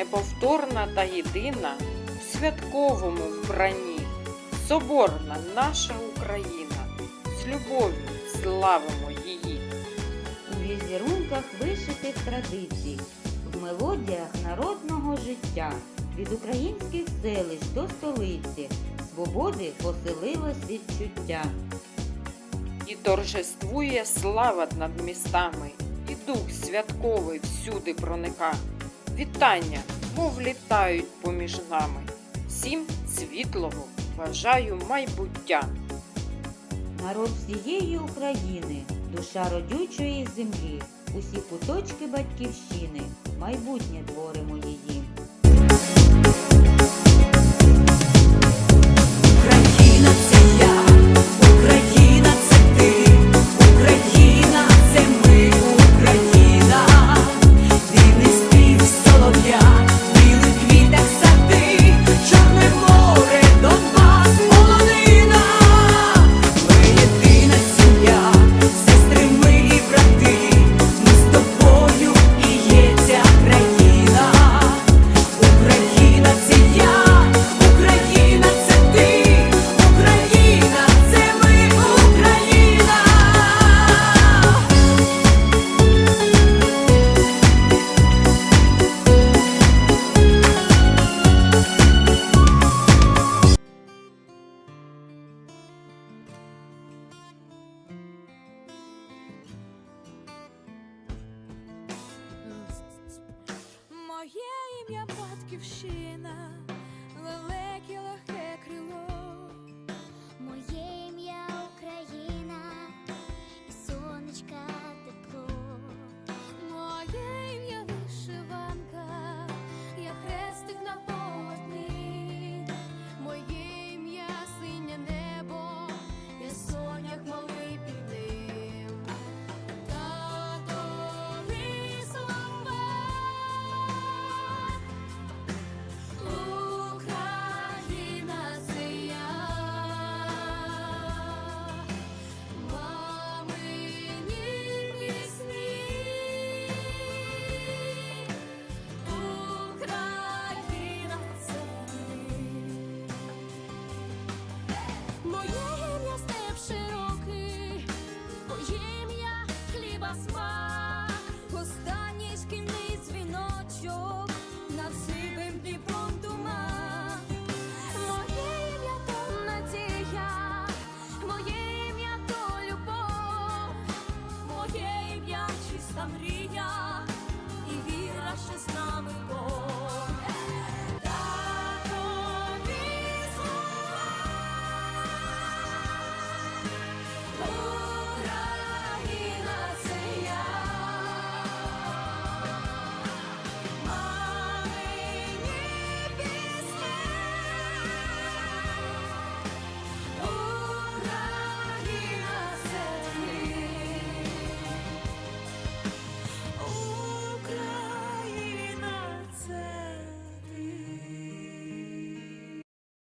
неповторна та єдина у святковому вбранні. Соборна наша Україна, з любов'ю славимо її. у візерунках вишитих традицій, в мелодіях народного життя, від українських селищ до столиці, свободи поселилось відчуття. І торжествує слава над містами, і дух святковий всюди проника. Вітання, мов літають поміж нами. Всім світлого бажаю майбуття. Народ всієї України, душа родючої землі, усі куточки батьківщини, майбутнє творимо її. Батьківщина, хліба смак, останній шкільний дзвіночок над сивим Дніпром туман. Моє ім'я то моє ім'я любов, моє ім'я чиста мрія,